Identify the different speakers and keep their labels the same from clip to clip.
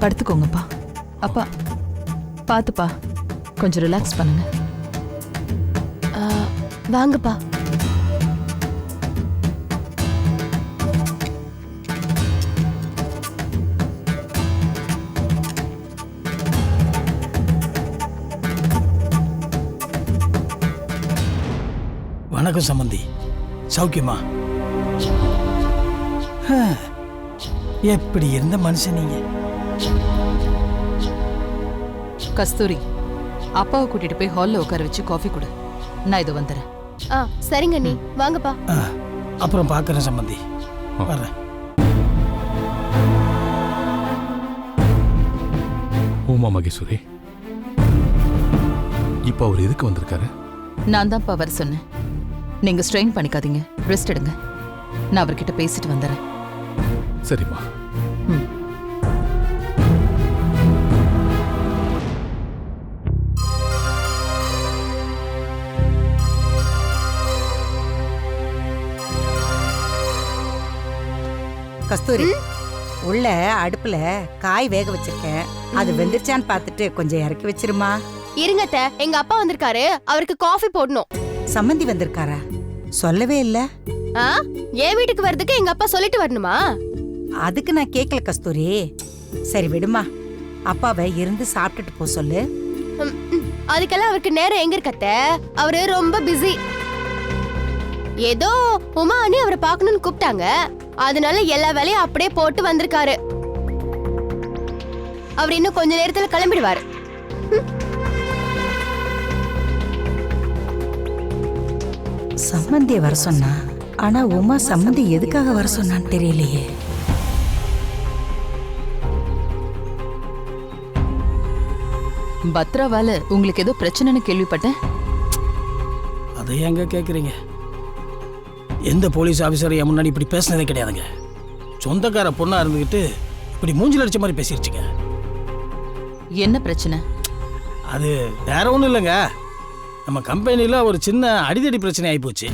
Speaker 1: படுத்துக்கோங்கப்பா. அப்பா பார்த்துப்பா கொஞ்சம் ரிலாக்ஸ் பண்ணுங்க.
Speaker 2: வாங்கப்பா.
Speaker 3: வணக்கம் சம்பந்தி. சௌக்கியமா? ஹ, எப்படி இருந்த மனுஷன் நீங்க?
Speaker 1: கஸ்தூரி அப்பாவை கூட்டிட்டு போய் ஹால்ல உட்கார வச்சு காஃபி கொடு. நான் இதோ வந்துடுறேன்
Speaker 2: ஆ சரிங்க நீ வாங்கப்பா
Speaker 3: அப்புறம் பார்க்கறேன் சம்பந்தி. வர்றேன்.
Speaker 4: உமா மகேஸ்வரி இப்போ அவர் எதுக்கு வந்திருக்காரு?
Speaker 1: நான் தான்ப்பா வர சொன்னேன். நீங்க ஸ்ட்ரெயின் பண்ணிக்காதீங்க. ரெஸ்ட் எடுங்க. நான் அவர்கிட்ட பேசிட்டு வந்துடுறேன்
Speaker 4: சரிம்மா.
Speaker 5: கஸ்தூரி. உள்ள அடுப்புல காய் வேக வச்சிருக்கேன். அது வெந்துருச்சான்னு பார்த்துட்டு கொஞ்சம் இறக்கி வச்சிருமா?
Speaker 2: இருங்க அத்தை, எங்க அப்பா வந்திருக்காரு. அவருக்கு காஃபி போடணும்.
Speaker 5: சம்மந்தி வந்திருக்காரா? சொல்லவே இல்ல.
Speaker 2: ஆ? என் வீட்டுக்கு வர்றதுக்கு எங்க அப்பா சொல்லிட்டு வரணுமா?
Speaker 5: அதுக்கு நான் கேட்கல கஸ்தூரி. சரி விடுமா. அப்பாவை இருந்து சாப்பிட்டுட்டு போ சொல்லு.
Speaker 2: ம், ம். அதுக்கெல்லாம் அவருக்கு நேரம் எங்க இருக்கத்த அவரு ரொம்ப பிஸி ஏதோ உமா அண்ணி அவரை பார்க்கணும்னு கூப்பிட்டாங்க. அதனால எல்லா வேலையும் அப்படியே போட்டு வந்திருக்காரு. அவர் இன்னும் கொஞ்ச நேரத்துல கிளம்பிடுவாரு.
Speaker 5: சம்மந்திய வர சொன்னா ஆனா உமா சம்மந்தி எதுக்காக வர சொன்னான்னு தெரியலையே.
Speaker 1: பத்ராவால உங்களுக்கு ஏதோ பிரச்சனைன்னு கேள்விப்பட்டேன்.
Speaker 3: அதை எங்க கேட்குறீங்க எந்த போலீஸ் ஆஃபீஸர் என் முன்னாடி இப்படி பேசினதே கிடையாதுங்க. சொந்தக்கார பொண்ணா இருந்துக்கிட்டு இப்படி மூஞ்சில் அடிச்ச மாதிரி பேசிருச்சுங்க.
Speaker 1: என்ன பிரச்சனை?
Speaker 3: அது வேற ஒன்றும் இல்லைங்க. நம்ம கம்பெனியில் ஒரு சின்ன அடிதடி பிரச்சனை ஆகிப்போச்சு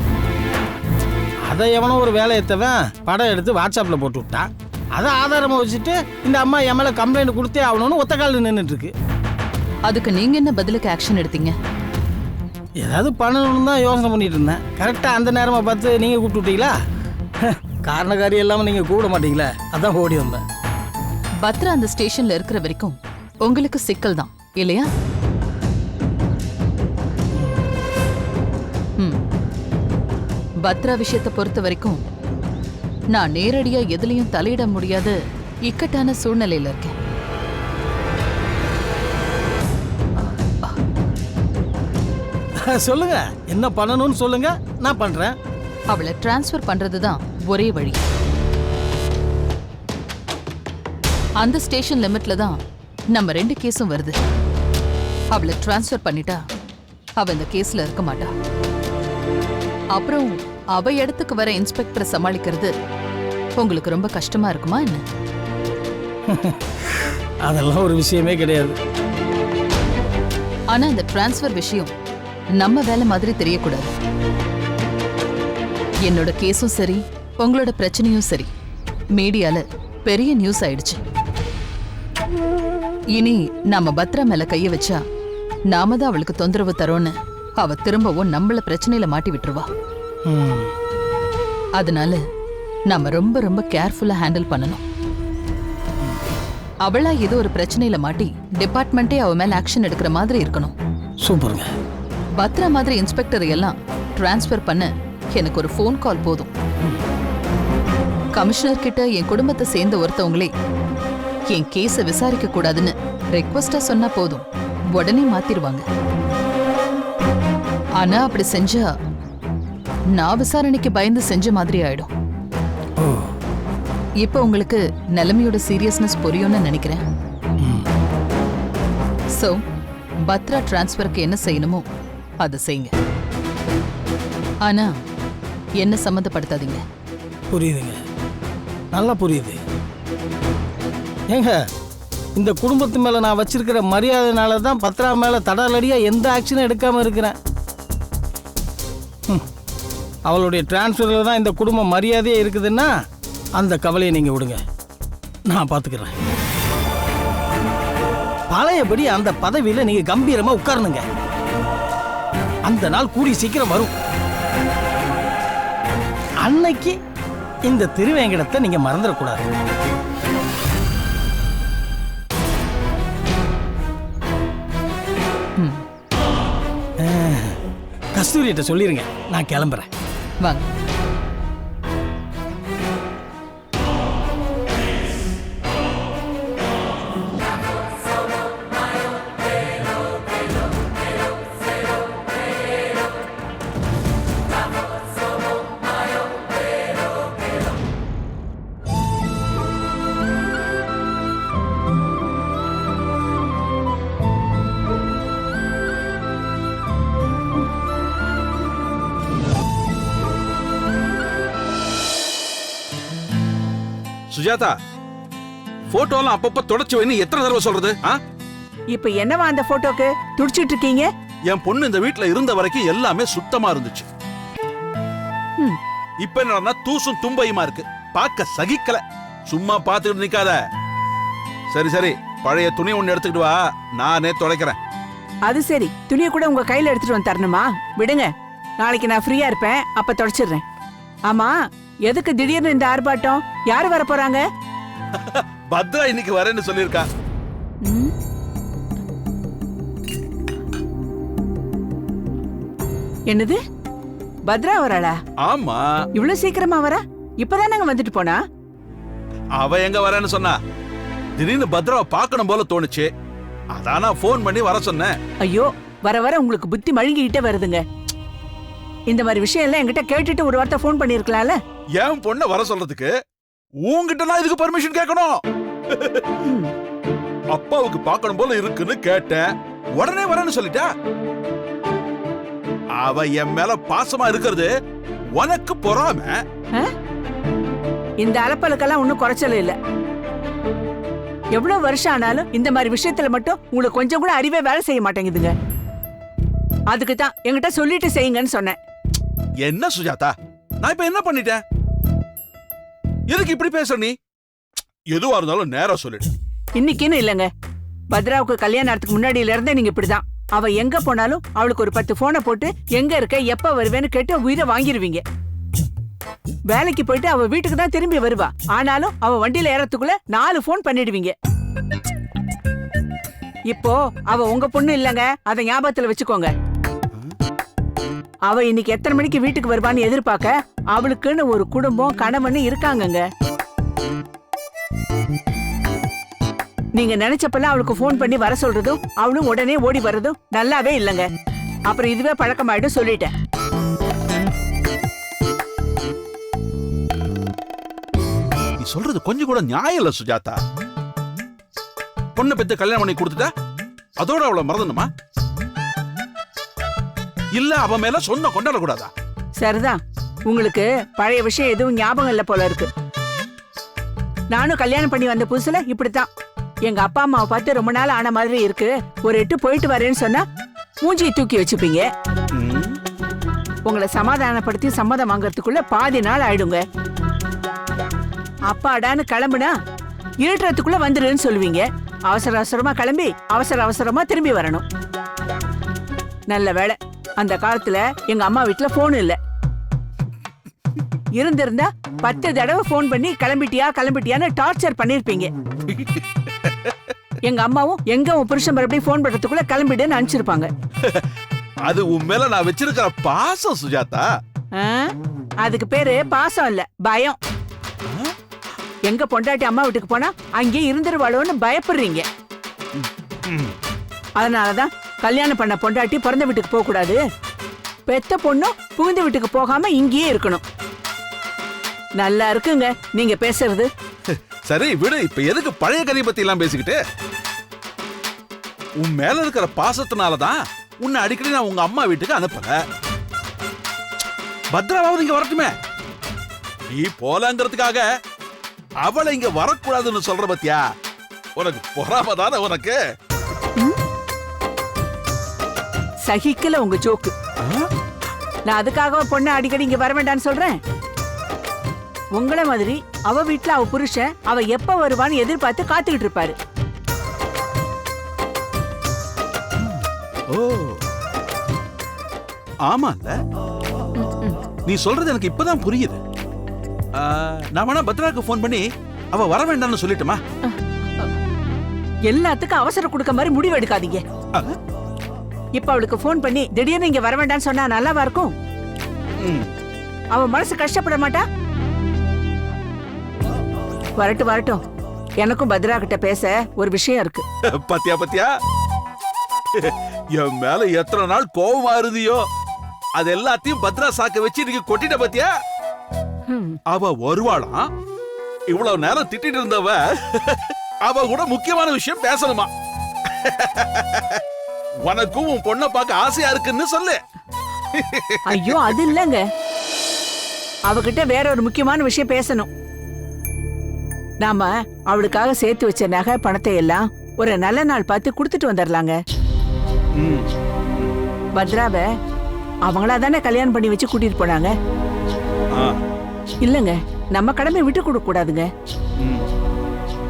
Speaker 3: அதை எவனோ ஒரு வேலை எத்தவன் படம் எடுத்து வாட்ஸ்அப்பில் போட்டு விட்டான் அதை ஆதாரமாக வச்சுட்டு இந்த அம்மா என் மேலே கம்ப்ளைண்ட் கொடுத்தே ஆகணும்னு ஒத்த காலில் நின்றுட்டு இருக்கு.
Speaker 1: அதுக்கு நீங்க என்ன பதிலுக்கு ஆக்ஷன் எடுத்தீங்க?
Speaker 3: ஏதாவது பண்ணணும்னு தான் யோசனை பண்ணிட்டு இருந்தேன். கரெக்டாக அந்த நேரமாக பார்த்து நீங்கள் கூப்பிட்டு விட்டீங்களா? காரணக்காரி இல்லாமல் நீங்கள் கூப்பிட மாட்டீங்களா? அதான் ஓடி வந்தேன்.
Speaker 1: பத்ரா அந்த ஸ்டேஷன்ல இருக்கிற வரைக்கும் உங்களுக்கு சிக்கல் தான் இல்லையா? ம். பத்ரா விஷயத்தை பொறுத்த வரைக்கும் நான் நேரடியாக எதுலேயும் தலையிட முடியாத இக்கட்டான சூழ்நிலையில் இருக்கேன்.
Speaker 3: சொல்லுங்க. என்ன பண்ணணும்னு சொல்லுங்க. நான் பண்ணுறேன்
Speaker 1: அவளை டிரான்ஸ்ஃபர் பண்றதுதான் ஒரே வழி. அந்த ஸ்டேஷன் லிமிட்ல தான் நம்ம ரெண்டு கேஸும் வருது. அவளை டிரான்ஸ்ஃபர் பண்ணிட்டா அவ இந்த கேஸ்ல இருக்க மாட்டா. அப்புறம் அவ இடத்துக்கு வர இன்ஸ்பெக்டரை சமாளிக்கிறது உங்களுக்கு ரொம்ப கஷ்டமா இருக்குமா என்ன?
Speaker 3: அதெல்லாம் ஒரு விஷயமே கிடையாது.
Speaker 1: ஆனா இந்த டிரான்ஸ்ஃபர் விஷயம் நம்ம வேலை மாதிரி தெரியக்கூடாது. என்னோட கேஸும் சரி உங்களோட பிரச்சனையும் சரி. மீடியால பெரிய நியூஸ் ஆயிடுச்சு. இனி நாம பத்ரா மேல கைய வச்சா நாம தான் அவளுக்கு தொந்தரவு தரோன்னு அவ திரும்பவும் நம்மள பிரச்சனையில மாட்டி விட்டுருவா. அதனால நாம ரொம்ப ரொம்ப கேர்ஃபுல்லா ஹேண்டில் பண்ணணும். அவளா ஏதோ ஒரு பிரச்சனையில மாட்டி டிபார்ட்மெண்ட்டே அவ மேல ஆக்ஷன் எடுக்கிற மாதிரி இருக்கணும்.
Speaker 3: சூப்பருங்க.
Speaker 1: பத்ரா மாதிரி இன்ஸ்பெக்டர் எல்லாம் டிரான்ஸ்ஃபர் பண்ண. எனக்கு ஒரு ஃபோன் கால் போதும். கமிஷனர் கிட்ட என் குடும்பத்தை சேர்ந்த ஒருத்தவங்களே என் கேஸை விசாரிக்க கூடாதுன்னு ரெக்வஸ்டா சொன்னா போதும். உடனே மாத்திருவாங்க ஆனா அப்படி செஞ்சா நான் விசாரணைக்கு பயந்து செஞ்ச மாதிரி ஆயிடும். இப்போ உங்களுக்கு நிலைமையோட சீரியஸ்னஸ் புரியும்னு நினைக்கிறேன். சோ பத்ரா டிரான்ஸ்ஃபருக்கு என்ன செய்யணுமோ அதை செய்யுங்க. ஆனா என்ன சம்மந்தப்படுத்தாதீங்க.
Speaker 3: புரியுதுங்க. நல்லா புரியுது. ஏங்க இந்த குடும்பத்து மேலே நான் வச்சிருக்கிற மரியாதைனால தான் பத்ரா மேலே தடாலடியாக எந்த ஆக்ஷனும் எடுக்காமல் இருக்கிறேன். அவளுடைய டிரான்ஸ்ஃபரில் தான் இந்த குடும்பம் மரியாதையே இருக்குதுன்னா அந்த கவலையை நீங்கள் விடுங்க. நான் பார்த்துக்கிறேன் பழையபடி அந்த பதவியில நீங்க கம்பீரமா உட்காரணுங்க. அந்த நாள் கூடி சீக்கிரம் வரும். அன்னைக்கு இந்த திருவேங்கடத்தை நீங்க மறந்துடக்கூடாது. கஸ்தூரியிட்ட சொல்லிருங்க. நான் கிளம்புறேன்.
Speaker 6: வாங்க.
Speaker 7: சுஜாதா போட்டோலாம் அப்பப்ப தொடச்சு வைன்னு எத்தனை தடவை சொல்றது ஆ?
Speaker 8: இப்ப என்னவா அந்த போட்டோக்கு? துடிச்சிட்டு இருக்கீங்க?
Speaker 7: என் பொண்ணு இந்த வீட்ல இருந்த வரைக்கும் எல்லாமே சுத்தமா இருந்துச்சு.
Speaker 8: ம்.
Speaker 7: இப்ப என்னன்னா தூசும் தும்பையுமா இருக்கு? பார்க்க சகிக்கல. சும்மா பார்த்துக்கிட்டு நிக்காத. சரி சரி பழைய துணி ஒண்ணு எடுத்துக்கிட்டு வா. நானே துடைக்கிறேன்.
Speaker 8: அது சரி. துணியை கூட உங்க கையில எடுத்துட்டு வந்து தரணுமா? விடுங்க. நாளைக்கு நான் ஃப்ரீயா இருப்பேன். அப்ப தொடச்சிடுறேன். ஆமா எதுக்கு திடீர்னு இந்த ஆர்ப்பாட்டம்? யார் வர போறாங்க?
Speaker 7: பத்ரா இன்னைக்கு வரேன்னு சொல்லியிருக்கா.
Speaker 8: ம்? என்னது? பத்ரா வராளா?
Speaker 7: ஆமா.
Speaker 8: இவ்வளவு சீக்கிரமா வரா? இப்பதானங்க வந்துட்டு போனா?
Speaker 7: அவ எங்க வரேன்னு சொன்னா திடீர்னு பத்ராவை பார்க்கணும் போல தோணுச்சு. அதான் நான் ஃபோன் பண்ணி வர சொன்னேன்.
Speaker 8: ஐயோ வர வர உங்களுக்கு புத்தி மழுங்கிக்கிட்டே வருதுங்க. இந்த மாதிரி விஷயம் எல்லாம் என்கிட்ட கேட்டுட்டு ஒரு வார்த்தை ஃபோன் பண்ணிருக்கலாம்ல
Speaker 7: என் பொண்ண வர சொல்றதுக்கு உன்கிட்ட நான் இதுக்கு பர்மிஷன் கேட்கணும். அப்பாவுக்கு பார்க்கணும் போல இருக்குன்னு கேட்டேன். உடனே வரேன்னு சொல்லிட்டா? அவ என் மேல பாசமா இருக்கிறது உனக்கு பொறாம?
Speaker 8: இந்த அலப்பலுக்கெல்லாம் ஒன்றும் குறைச்சல இல்ல. எவ்வளவு வருஷம் ஆனாலும் இந்த மாதிரி விஷயத்துல மட்டும் உங்களுக்கு கொஞ்சம் கூட அறிவே வேலை செய்ய மாட்டேங்குதுங்க. அதுக்கு தான் என்கிட்ட சொல்லிட்டு செய்யுங்கன்னு சொன்னேன்.
Speaker 7: என்ன சுஜாதா? நான் இப்ப என்ன பண்ணிட்டேன்? எதுக்கு இப்படி பேசுற நீ? எதுவா இருந்தாலும் நேரா சொல்லிடு.
Speaker 8: இன்னைக்குன்னு இல்லைங்க. பத்ராவுக்கு கல்யாணத்துக்கு முன்னாடியில இருந்தே நீங்க இப்படிதான். அவ எங்க போனாலும் அவளுக்கு ஒரு பத்து போனை போட்டு எங்க இருக்க எப்ப வருவேன்னு கேட்டு உயிரை வாங்கிருவீங்க. வேலைக்கு போயிட்டு அவ வீட்டுக்கு தான் திரும்பி வருவா. ஆனாலும் அவ வண்டியில ஏறத்துக்குள்ள நாலு போன் பண்ணிடுவீங்க. இப்போ அவ உங்க பொண்ணு இல்லங்க. அதை ஞாபகத்துல வச்சுக்கோங்க. அவ இன்னைக்கு எத்தனை மணிக்கு வீட்டுக்கு வருவான்னு எதிர்பார்க்க அவளுக்குன்னு ஒரு குடும்பம் கணவன் இருக்காங்கங்க. நீங்க நினைச்சப்பெல்லாம் அவளுக்கு ஃபோன் பண்ணி வர சொல்றதும் அவளும் உடனே ஓடி வர்றதும் நல்லாவே இல்லைங்க. அப்புறம் இதுவே பழக்கமாயிடும் சொல்லிட்டேன்.
Speaker 7: நீ சொல்றது கொஞ்சம் கூட நியாயம் இல்ல சுஜாதா. பொண்ணை பெத்து கல்யாணம் பண்ணி கொடுத்துட்டா? அதோட அவளை மறந்துடுமா? இல்ல அவ மேல சொன்ன கொண்டாட கூடாதா
Speaker 8: சரிதான் உங்களுக்கு பழைய விஷயம் எதுவும் ஞாபகம் இல்ல போல இருக்கு. நானும் கல்யாணம் பண்ணி வந்த புதுசுல இப்படித்தான். எங்க அப்பா அம்மாவை பார்த்து ரொம்ப நாள் ஆன மாதிரி இருக்கு. ஒரு எட்டு போயிட்டு வரேன்னு சொன்னா மூஞ்சியை தூக்கி வச்சுப்பீங்க. உங்களை சமாதானப்படுத்தி சம்மதம் வாங்குறதுக்குள்ள பாதி நாள் ஆயிடுங்க. அப்பாடான்னு கிளம்புனா இருட்டுறதுக்குள்ள வந்துடுன்னு சொல்லுவீங்க. அவசர அவசரமா கிளம்பி அவசர அவசரமா திரும்பி வரணும். நல்ல வேளை. அந்த காலத்துல எங்க அம்மா வீட்ல போன் இல்ல. இருந்திருந்தா பத்து தடவை ஃபோன் பண்ணி கிளம்பிட்டியா கிளம்பிட்டியான்னு டார்ச்சர் பண்ணிருப்பீங்க. எங்க அம்மாவும் எங்க உன் புருஷன் மறுபடியும் ஃபோன் பண்றதுக்குள்ள கிளம்பிடுன்னு அனுப்பிச்சிருப்பாங்க
Speaker 7: அது உன் மேல நான் வச்சிருக்கிற பாசம் சுஜாதா.
Speaker 8: ஆ? அதுக்கு பேரு பாசம் இல்ல பயம். எங்க பொண்டாட்டி அம்மா வீட்டுக்கு போனா அங்கேயே இருந்துருவாளோன்னு பயப்படுறீங்க. அதனாலதான் கல்யாணம் பண்ண பொண்டாட்டி பிறந்த வீட்டுக்கு போக கூடாது. பெத்த பொண்ணும் புகுந்த வீட்டுக்கு போகாம இங்கேயே இருக்கணும். நல்லா இருக்குங்க. நீங்க பேசுறது.
Speaker 7: சரி விடு. இப்ப எதுக்கு பழைய கதையை பத்தி எல்லாம் பேசிக்கிட்டு? உன் மேல இருக்கிற பாசத்தினாலதான் உன்னை அடிக்கடி நான் உங்க அம்மா வீட்டுக்கு அனுப்பல பத்ராவாவது இங்க வரட்டுமே. நீ போலாங்கிறதுக்காக அவளை இங்க வரக்கூடாதுன்னு சொல்ற பத்தியா? உனக்கு பொறாம தானே உனக்கு.
Speaker 8: சகிக்கல உங்க ஜோக்கு. நான் அதுக்காக பொண்ணை அடிக்கடி இங்க வர வேண்டாம்னு சொல்றேன்? உங்கள மாதிரி அவ வீட்ல அவ புருஷன் அவ எப்ப வருவான்னு எதிர்பார்த்து காத்துக்கிட்டு இருப்பாரு.
Speaker 7: ஓ. ஆமால்ல? நீ சொல்றது எனக்கு இப்பதான் புரியுது. நான் வேணா பத்ராக்கு ஃபோன் பண்ணி அவ வர வேண்டாம்னு சொல்லிட்டுமா?
Speaker 8: எல்லாத்துக்கும் அவசரம் கொடுக்க மாதிரி முடிவு எடுக்காதீங்க. இப்ப அவளுக்கு ஃபோன் பண்ணி திடீர்னு இங்க வர வேண்டாம்னு சொன்னா நல்லாவா இருக்கும். அவ மனசு கஷ்டப்பட மாட்டா? வரட்டும் வரட்டும். எனக்கும் பத்ரா கிட்ட பேச ஒரு விஷயம் இருக்கு.
Speaker 7: பாத்தியா பாத்தியா? என் மேல எத்தனை நாள் கோவமா இருந்தியோ அது எல்லாத்தையும் பத்ரா சாக்க வச்சு இன்னைக்கு கொட்டிட்ட பாத்தியா. அவ வருவாளாம் இவ்வளவு நேரம் திட்டிட்டு இருந்தவ அவ கூட முக்கியமான விஷயம் பேசணுமா? உனக்கும் உன் பொண்ணை பார்க்க ஆசையா இருக்குன்னு சொல்லு.
Speaker 8: ஐயோ அது இல்லங்க. அவகிட்ட வேற ஒரு முக்கியமான விஷயம் பேசணும். நாம அவளுக்காக சேர்த்து வச்ச நகை பணத்தை எல்லாம் ஒரு நல்ல நாள் பார்த்து கொடுத்துட்டு வந்துடலாங்க
Speaker 7: ம்,
Speaker 8: பத்ராவை அவங்களா தானே கல்யாணம் பண்ணி வச்சு கூட்டிட்டு போனாங்க? இல்லங்க நம்ம கடமை விட்டு கொடுக்க கூடாதுங்க.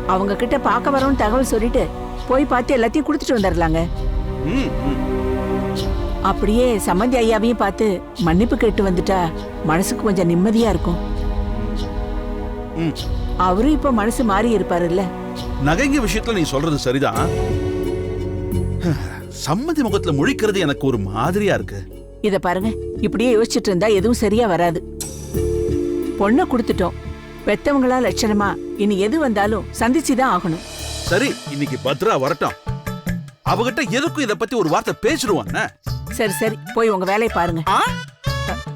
Speaker 8: அவங்க கிட்ட பார்க்க வரோம்னு தகவல் சொல்லிட்டு போய் பார்த்து எல்லாத்தையும் கொடுத்துட்டு வந்துடலாங்க. அப்படியே சம்மந்தி ஐயாவையும் பார்த்து மன்னிப்பு கேட்டு வந்துட்டா மனசுக்கு கொஞ்சம் நிம்மதியா இருக்கும். அவரும் இப்ப மனசு மாறி இருப்பாருல்ல.
Speaker 7: நகைங்க விஷயத்துல நீ சொல்றது சரிதான். சம்மதி முகத்துல முழிக்கிறது எனக்கு ஒரு மாதிரியா இருக்கு.
Speaker 8: இத பாருங்க இப்படியே யோசிச்சுட்டு இருந்தா எதுவும் சரியா வராது. பொண்ணை கொடுத்துட்டோம். பெத்தவங்களா லட்சணமா இனி எது வந்தாலும் சந்திச்சுதான் ஆகணும்.
Speaker 7: சரி இன்னைக்கு பத்ரா வரட்டும். அவகிட்ட எதுக்கும் இத பத்தி ஒரு வார்த்தை பேசிடுவான்?
Speaker 8: சரி சரி போய் உங்க வேலையை பாருங்க.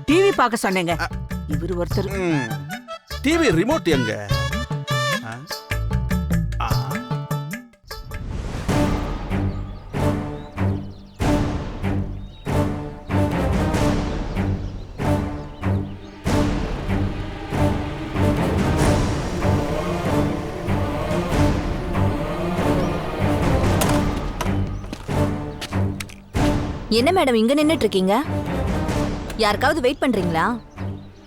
Speaker 8: டிவி பார்க்க சொன்னேங்க. இவரு ஒருத்தர்.
Speaker 7: டிவி ரிமோட் எங்க?
Speaker 9: என்ன மேடம் இங்க நின்னுட்டு இருக்கீங்க யாருக்காவது வெயிட் பண்றீங்களா?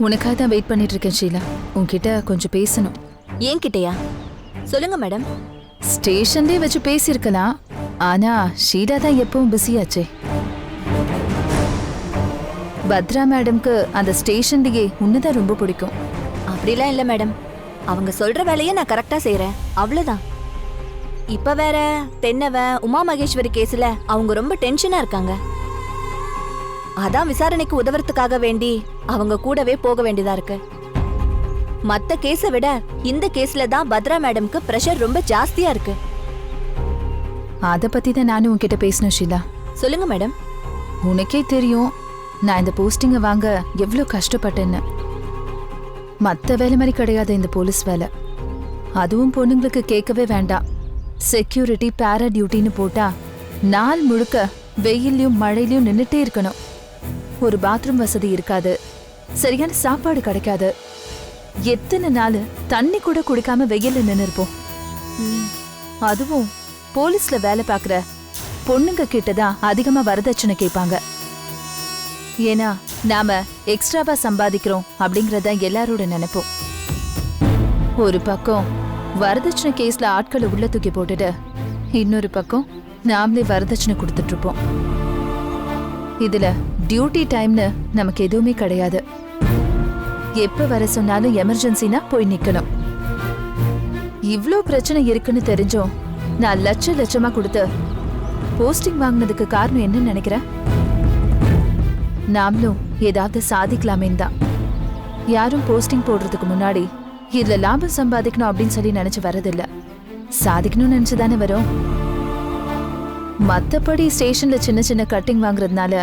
Speaker 6: உனக்காக தான் வெயிட் பண்ணிட்டு இருக்கேன் ஷீலா. உன்கிட்ட கொஞ்சம் பேசணும்.
Speaker 9: ஏன் கிட்டயா சொல்லுங்க மேடம்.
Speaker 6: ஸ்டேஷன்லயே வச்சு பேசியிருக்கலாம். ஆனா ஷீலா தான் எப்பவும் பிஸியாச்சே. பத்ரா மேடம்க்கு அந்த ஸ்டேஷன்லயே உன்னதான் ரொம்ப பிடிக்கும்.
Speaker 9: அப்படிலாம் இல்ல மேடம். அவங்க சொல்ற வேலையை நான் கரெக்டா செய்றேன். அவ்வளவுதான். இப்ப வேற தென்னவ உமா மகேஸ்வரி கேஸ்ல அவங்க ரொம்ப டென்ஷனா இருக்காங்க. அதான் விசாரணைக்கு உதவுறதுக்காக வேண்டி அவங்க கூடவே போக வேண்டியதா இருக்கு. மத்த கேஸை விட இந்த கேஸ்ல தான் பத்ரா மேடம்க்கு பிரஷர் ரொம்ப ஜாஸ்தியா இருக்கு.
Speaker 6: அத பத்தி தான் நானும் உன்கிட்ட பேசணும் ஷீலா.
Speaker 9: சொல்லுங்க மேடம்.
Speaker 6: உனக்கே தெரியும் நான் இந்த போஸ்டிங்கை வாங்க எவ்வளோ கஷ்டப்பட்டேன்னு. மற்ற வேலை மாதிரி கிடையாது இந்த போலீஸ் வேலை. அதுவும் பொண்ணுங்களுக்கு கேட்கவே வேண்டாம். செக்யூரிட்டி பேரா டியூட்டின்னு போட்டா நாள் முழுக்க வெயிலையும் மழையிலையும் நின்னுட்டே இருக்கணும். ஒரு பாத்ரூம் வசதி இருக்காது. சரியான சாப்பாடு கிடைக்காது. எத்தனை நாள் தண்ணி கூட குடிக்காம வெயில்ல நின்னு இருப்போம் அதுவும் போலீஸ்ல வேலை பார்க்குற பொண்ணுங்க கிட்ட தான் அதிகமா வரதட்சணை கேட்பாங்க. ஏன்னா நாம எக்ஸ்ட்ராவா சம்பாதிக்கிறோம் அப்படிங்கறத எல்லாரோட நினைப்போம். ஒரு பக்கம் வரதட்சணை கேஸ்ல ஆட்களை உள்ள தூக்கி போட்டுட்டு இன்னொரு பக்கம் நாமளே வரதட்சணை கொடுத்துட்டு இருப்போம். இதுல டியூட்டி டைம்னு நமக்கு எதுவுமே கிடையாது. எப்ப வர சொன்னாலும் எமர்ஜென்சினா போய் நிக்கணும். இவ்ளோ பிரச்சனை இருக்குன்னு தெரிஞ்சும் நான் லட்ச லட்சமா கொடுத்து போஸ்டிங் வாங்கினதுக்கு காரணம் என்னன்னு நினைக்கிறேன்? நாமளும் ஏதாவது சாதிக்கலாமேன்னு தான். யாரும் போஸ்டிங் போடுறதுக்கு முன்னாடி இதுல லாபம் சம்பாதிக்கணும் அப்படின்னு சொல்லி நினைச்சு வரதில்ல சாதிக்கணும்னு நினைச்சு தானே வரும்? மத்தபடி ஸ்டேஷன்ல சின்ன சின்ன கட்டிங் வாங்குறதுனால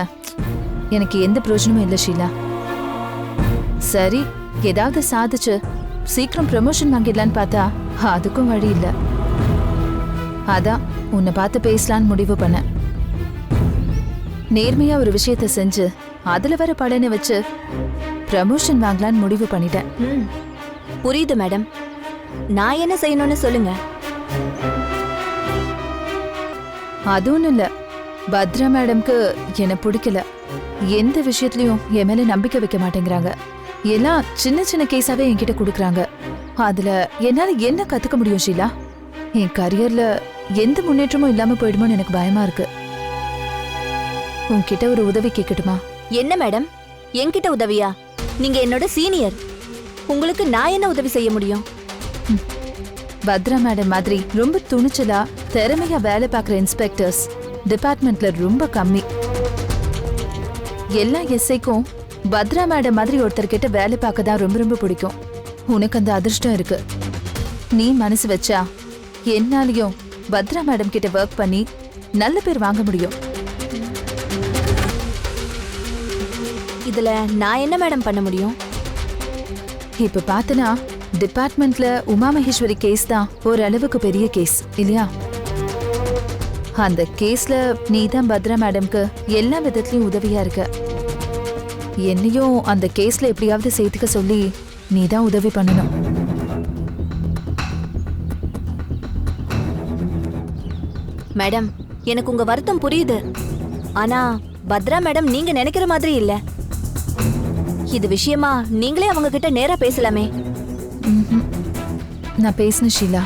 Speaker 6: எனக்கு எந்த பிரயோஜனமும் இல்லை ஷீலா. சரி ஏதாவது சாதிச்சு சீக்கிரம் ப்ரமோஷன் வாங்கிடலான்னு பார்த்தா அதுக்கும் வழி இல்லை. அதான் உன்னை பார்த்து பேசலான்னு முடிவு பண்ணேன். நேர்மையா ஒரு விஷயத்த செஞ்சு அதுல வர பலனை வச்சு ப்ரமோஷன் வாங்கலான்னு முடிவு பண்ணிட்டேன்.
Speaker 9: ம். புரியுது மேடம். நான் என்ன செய்யணும்னு சொல்லுங்க.
Speaker 6: அது ஒன்றும் இல்லை. பத்ரா மேடம்க்கு என்னை பிடிக்கல. எந்த விஷயத்துலயும் என் மேல நம்பிக்கை வைக்க மாட்டேங்கிறாங்க. எல்லாம் சின்ன சின்ன கேஸாவே என்கிட்ட கொடுக்குறாங்க. அதுல என்னால என்ன கத்துக்க முடியும் ஷீலா? என் கரியர்ல எந்த முன்னேற்றமும் இல்லாம போயிடுமோன்னு எனக்கு பயமா இருக்கு. உன்கிட்ட ஒரு உதவி கேட்கட்டுமா
Speaker 9: என்ன மேடம்? என்கிட்ட உதவியா? நீங்க என்னோட சீனியர். உங்களுக்கு நான் என்ன உதவி செய்ய முடியும்?
Speaker 6: பத்ரா மேடம் மாதிரி ரொம்ப துணிச்சலா திறமையா வேலை பார்க்குற இன்ஸ்பெக்டர்ஸ் டிபார்ட்மெண்ட்ல ரொம்ப கம்மி. எல்லா எஸ்ஐக்கும் பத்ரா மேடம் மாதிரி ஒருத்தர்கிட்ட வேலை பார்க்க தான் ரொம்ப ரொம்ப பிடிக்கும். உனக்கு அந்த அதிர்ஷ்டம் இருக்கு. நீ மனசு வச்சா என்னாலையும் பத்ரா மேடம் கிட்ட ஒர்க் பண்ணி நல்ல பேர் வாங்க முடியும்.
Speaker 9: இதுல நான் என்ன மேடம் பண்ண முடியும்?
Speaker 6: இப்ப பார்த்தனா டிபார்ட்மெண்ட்ல உமா மகேஸ்வரி கேஸ் தான் ஓரளவுக்கு பெரிய கேஸ் இல்லையா? அந்த கேஸ்ல நீ தான் பத்ரா மேடம்க்கு எல்லா விதத்துலயும் உதவியா இருக்க. என்னையும் அந்த கேஸ்ல எப்படியாவது சேர்த்துக்க சொல்லி நீ தான் உதவி பண்ணணும்.
Speaker 9: மேடம் எனக்கு உங்க வருத்தம் புரியுது. ஆனா பத்ரா மேடம் நீங்க நினைக்கிற மாதிரி இல்ல. இது விஷயமா நீங்களே அவங்க கிட்ட நேரா பேசலாமே.
Speaker 6: நான் பேசின ஷீலா.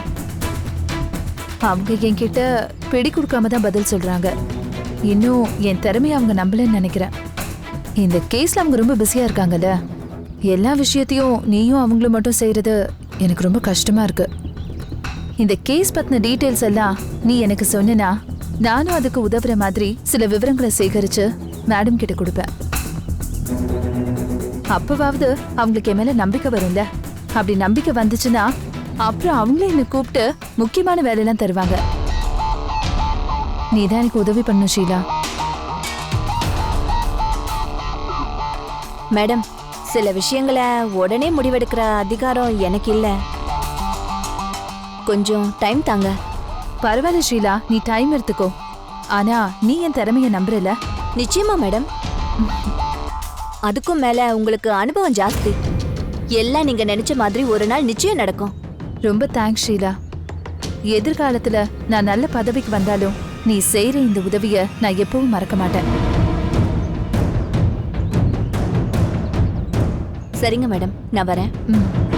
Speaker 6: அவங்க என்கிட்ட பிடி கொடுக்காம தான் பதில் சொல்றாங்க. இன்னும் என் திறமையை அவங்க நம்பலன்னு நினைக்கிறேன். இந்த கேஸ்ல அவங்க ரொம்ப பிஸியா இருக்காங்கல்ல. எல்லா விஷயத்தையும் நீயும் அவங்களும் மட்டும் செய்யறது எனக்கு ரொம்ப கஷ்டமா இருக்கு. இந்த கேஸ் பத்தின டீட்டெயில்ஸ் எல்லாம் நீ எனக்கு சொன்னா நானும் அதுக்கு உதவுற மாதிரி சில விவரங்களை சேகரிச்சு மேடம் கிட்ட கொடுப்பேன். அப்பவாவது அவங்களுக்கு என் மேல நம்பிக்கை வரும்ல. அப்படி நம்பிக்கை வந்துச்சுன்னா அப்புறம் அவங்களே என்னை கூப்பிட்டு முக்கியமான வேலையெல்லாம் தருவாங்க. நீ தான் எனக்கு உதவி பண்ணணும் ஷீலா.
Speaker 9: மேடம் சில விஷயங்களை உடனே முடிவெடுக்கிற அதிகாரம் எனக்கு இல்ல. கொஞ்சம் டைம் தாங்க.
Speaker 6: பரவாயில்ல ஷீலா. நீ டைம் எடுத்துக்கோ. ஆனா நீ என் திறமைய நம்புறல
Speaker 9: நிச்சயமா மேடம். அதுக்கும் மேல உங்களுக்கு அனுபவம் ஜாஸ்தி. எல்லாம் நீங்க நினைச்ச மாதிரி ஒரு நாள் நிச்சயம் நடக்கும்.
Speaker 6: ரொம்ப தேங்க்ஸ் ஷீலா. எதிர்காலத்துல நான் நல்ல பதவிக்கு வந்தாலும் நீ செய்யற இந்த உதவிய நான் எப்பவும் மறக்க மாட்டேன்.
Speaker 9: சரிங்க மேடம். நான் வரேன்.
Speaker 6: ம்.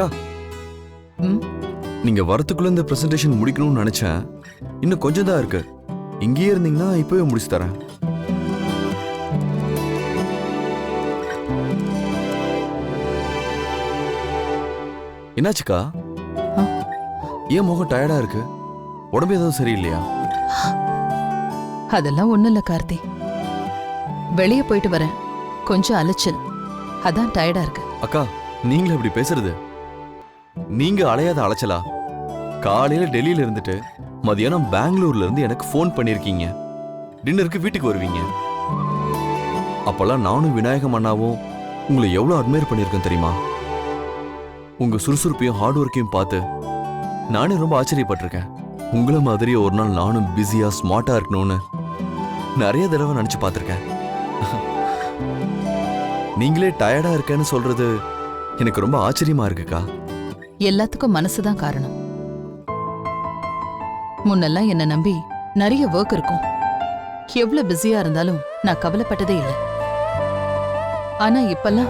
Speaker 10: அக்கா. நீங்க வரத்துக்குள்ள இந்த பிரசன்டேஷன் முடிக்கணும்னு நினைச்சேன். இன்னும் கொஞ்சம் தான் இருக்கு. இங்கேயே இருந்தீங்கன்னா இப்பவே முடிச்சு தரேன். என்னாச்சுக்கா. ஏன் முகம் டயர்டா இருக்கு? உடம்பு எதுவும் சரியில்லையா?
Speaker 6: அதெல்லாம் ஒண்ணும் இல்ல கார்த்தி. வெளியே போயிட்டு வரேன். கொஞ்சம் அலைச்சல். அதான் டயர்டா இருக்கு.
Speaker 10: அக்கா நீங்களும் இப்படி பேசுறது? நீங்க அலையாத அலைச்சலா? காலையில டெல்லியில இருந்துட்டு மதியானம் பெங்களூர்ல இருந்து எனக்கு ஃபோன் பண்ணிருக்கீங்க. டின்னருக்கு வீட்டுக்கு வருவீங்க. அப்பெல்லாம் நானும் விநாயகம் அண்ணாவும் உங்களை எவ்வளோ அட்மையர் பண்ணியிருக்கேன் தெரியுமா? உங்க சுறுசுறுப்பையும் ஹார்ட் ஒர்க்கையும் பார்த்து நானே ரொம்ப ஆச்சரியப்பட்டிருக்கேன். உங்களை மாதிரி ஒரு நாள் நானும் பிஸியா ஸ்மார்ட்டா இருக்கணும்னு நிறைய தடவை நினைச்சு பார்த்துருக்கேன். நீங்களே டயர்டா இருக்கேன்னு சொல்றது எனக்கு ரொம்ப ஆச்சரியமா இருக்குக்கா.
Speaker 6: எல்லாத்துக்கும் மனசுதான் காரணம். முன்னெல்லாம் என்ன நம்பி நிறைய ஒர்க் இருக்கும். எவ்வளவு பிஸியா இருந்தாலும் நான் கவலைப்பட்டதே இல்லை. ஆனா இப்பெல்லாம்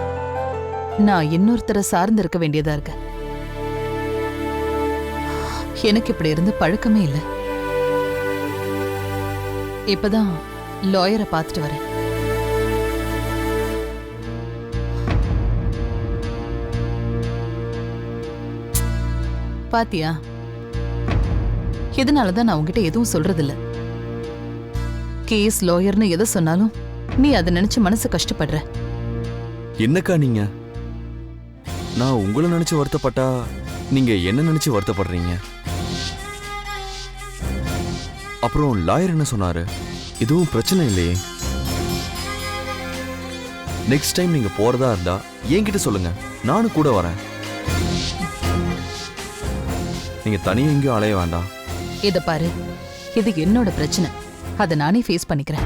Speaker 6: நான் இன்னொருத்தரை சார்ந்து இருக்க வேண்டியதா இருக்க. எனக்கு இப்படி இருந்து பழக்கமே இல்லை. இப்பதான் லாயரை பார்த்துட்டு வரேன். பாத்தியா? இதனாலதான் நான் உங்ககிட்ட எதுவும் சொல்றதில்ல. கேஸ் லாயர்னு எதை சொன்னாலும் நீ அதை நினைச்சு மனசு கஷ்டப்படுற.
Speaker 10: என்னக்கா நீங்க? நான் உங்களை நினைச்சு வருத்தப்பட்டா நீங்க என்ன நினைச்சு வருத்தப்படுறீங்க? அப்புறம் லாயர் என்ன சொன்னாரு? எதுவும் பிரச்சனை இல்லையே. நெக்ஸ்ட் டைம் நீங்க போறதா இருந்தா என்கிட்ட சொல்லுங்க. நானும் கூட வரேன். நீங்க தனியா எங்கேயும் அலைய வேண்டாம்.
Speaker 1: இதை பாரு இது என்னோட பிரச்சனை. அதை நானே ஃபேஸ் பண்ணிக்கிறேன்.